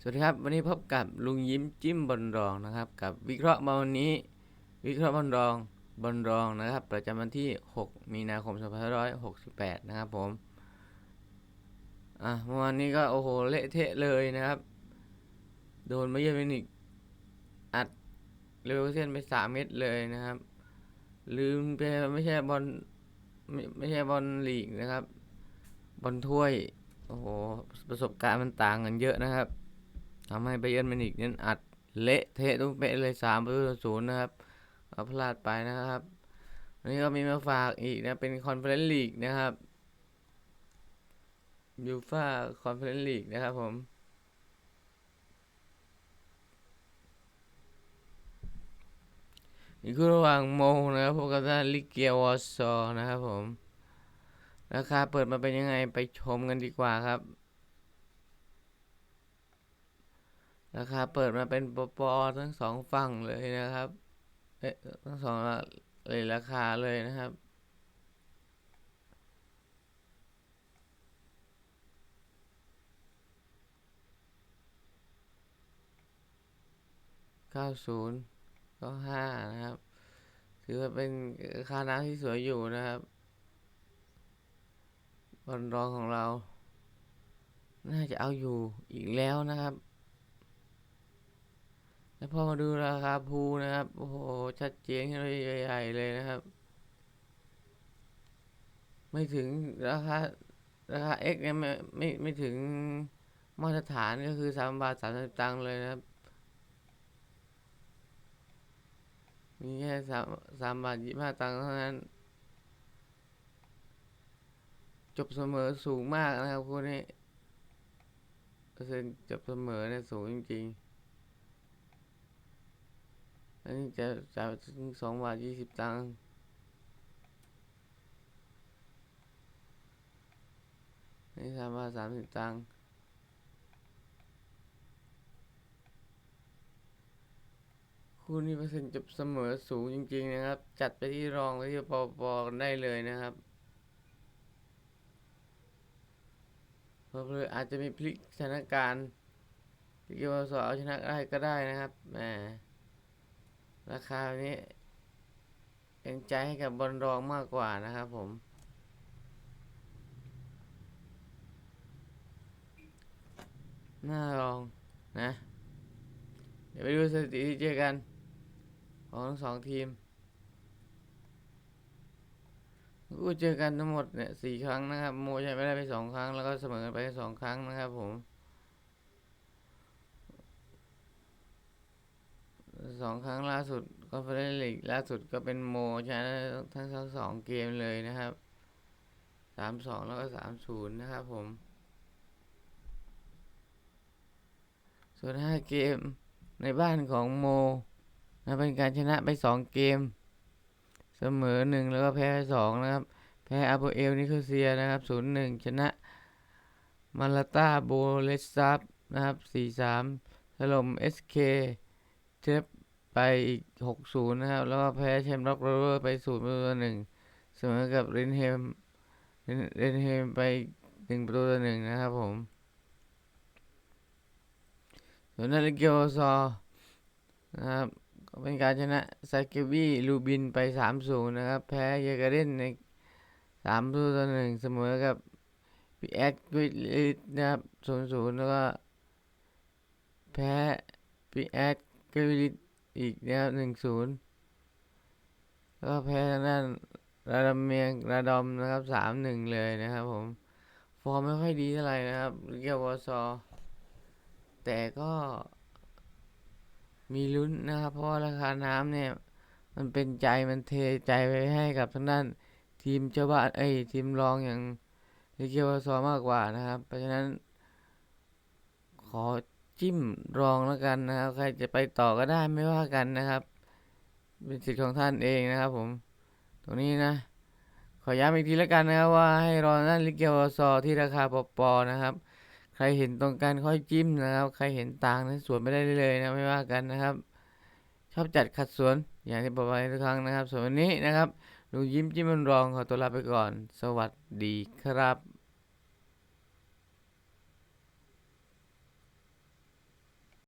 สวัสดีครับ วันนี้พบกับลุงยิ้มจิ้มบอลรองนะครับ กับวิเคราะห์มาวันนี้ วิเคราะห์บอลรองบอลรองนะครับ ประจำวันที่ 6 มีนาคม 2568 นะครับผมอะเมื่อวานนี้ก็โอ้โหเละเทะเลยนะครับ โดนมาเยอร์มินิกอัดเร็วอร์เส้นไป 3 เม็ดเลยนะครับ ลืมไปไม่ใช่บอลไม่ไม่ใช่บอลลีกนะครับบอลถ้วยโอ้โหประสบการณ์มันต่างกันเยอะนะครับ ทำให้ไบเยิร์นมิวนิกนั้นอัดเละเทะตุ้มเป๊ะเลยสามประตูต่อศูนย์นะครับเอาพลาดไปนะครับวันนี้ก็มีมาฝากอีกนะเป็นคอนเฟอเรนซ์ลีกนะครับยูฟ่าคอนเฟอเรนซ์ลีกนะครับผมนี่คือระหว่างโมนะครับพบกับด้านลิเกียวอร์ซอนะครับผม ราคาเปิดมาเป็นยังไงไปชมกันดีกว่าครับ ราคาเปิดมาเป็นปปอทั้งสองฝั่งเลยนะครับเอ๊ะทั้งสองเลยราคาเลยนะครับเก้าศูนย์เก้าห้านะครับถือว่าเป็นราคาน้ำที่สวยอยู่นะครับบอลรองของเรา น่าจะเอาอยู่อีกแล้วนะครับ แล้วพอมาดูราคาภูนะครับ โอ้โห ชัดเจนขึ้นใหญ่ๆเลยนะครับ ไม่ถึงราคาราคา X เนี่ยไม่ไม่ไม่ถึงมาตรฐานก็คือสามบาทสามสิบตังค์เลยนะครับ มีแค่สามสามบาทยี่ห้าตังค์เท่านั้น จบเสมอสูงมากนะครับคู่นี้เปอร์เซ็นต์จบเสมอเนี่ยสูงจริง ๆ อันนี้จะจะถึงสองบาทยี่สิบตังค์นี่สามบาทสามสิบตังค์คู่นี้เปอร์เซ็นต์จบเสมอสูงจริง ๆ นะครับ จัดไปที่รองไปที่ปอปอกันได้เลยนะครับเพื่อๆอาจจะมีพลิกสถานการณ์ที่เกี่ยวกับเอาชนะได้ก็ได้นะครับแหม ราคานี้เป็นใจให้กับบอลรองมากกว่านะครับผมหน้ารองนะ เดี๋ยวไปดูสถิติที่เจอกัน ของทั้งสองทีมกูเจอกันทั้งหมดเนี่ยสี่ครั้งนะครับ โมใช้ไม่ได้ไปสองครั้ง แล้วก็เสมอกันไปสองครั้งนะครับผม สองครั้งล่าสุดก็ไปได้ลีกล่าสุดก็เป็นโมชนะทั้งทั้งสองเกมเลยนะครับสามสองแล้วก็สามศูนย์นะครับผม ส่วนห้าเกมในบ้านของโมนะเป็นการชนะไปสองเกม เสมอหนึ่งแล้วก็แพ้สองนะครับ แพ้อาโบเอลนิโคเซียนะครับศูนย์หนึ่งชนะมาลาตาโบเลสซับนะครับสี่สามถล่มเอสเคเทป ไปอีกหกศูนย์นะครับ แล้วก็แพ้แชมป์ร็อกโรเวอร์ไปศูนย์ประตูต่อหนึ่งเสมอกับเรนเฮมเรนเฮมไปหนึ่งประตูต่อหนึ่งนะครับผมส่วนนาฬิกาซอนะครับก็เป็นการชนะซาเกบีลูบินไป3-0นะครับ แพ้เยเกเรนใน3ประตูต่อหนึ่งเสมอกับพีแอดกุลิตนะครับ0-0แล้วก็แพ้พีแอดกุลิต อีกนะครับ1-0แล้วก็แพ้ทางด้านราดมเมียงราดอมนะครับ3-1เลยนะครับผม ฟอร์มไม่ค่อยดีเท่าไหร่นะครับลิเกวอซอแต่ก็มีลุ้นนะครับ เพราะราคาน้ำเนี่ย มันเป็นใจมันเทใจไปให้กับทางด้านทีมเจ้าบ้านเอ้ทีมรองอย่างลิเกวาซอมากกว่านะครับ เพราะฉะนั้นขอ จิ้มรองแล้วกันนะครับ ใครจะไปต่อก็ได้ไม่ว่ากันนะครับ เป็นสิทธิ์ของท่านเองนะครับ ผม ตรงนี้นะ ขอย้ำอีกทีแล้วกันนะครับว่าให้รอด้านลิเกวซอที่ราคาปอๆนะครับ ใครเห็นตรงกันค่อยจิ้มนะครับ ใครเห็นต่างนั้นสวนไม่ได้เลยนะไม่ว่ากันนะครับ ชอบจัดขัดสวนอย่างที่บอกไปทุกครั้งนะครับส่วนวันนี้นะครับลุงยิ้มจิ้มมันรองขอตัวลาไปก่อน สวัสดีครับ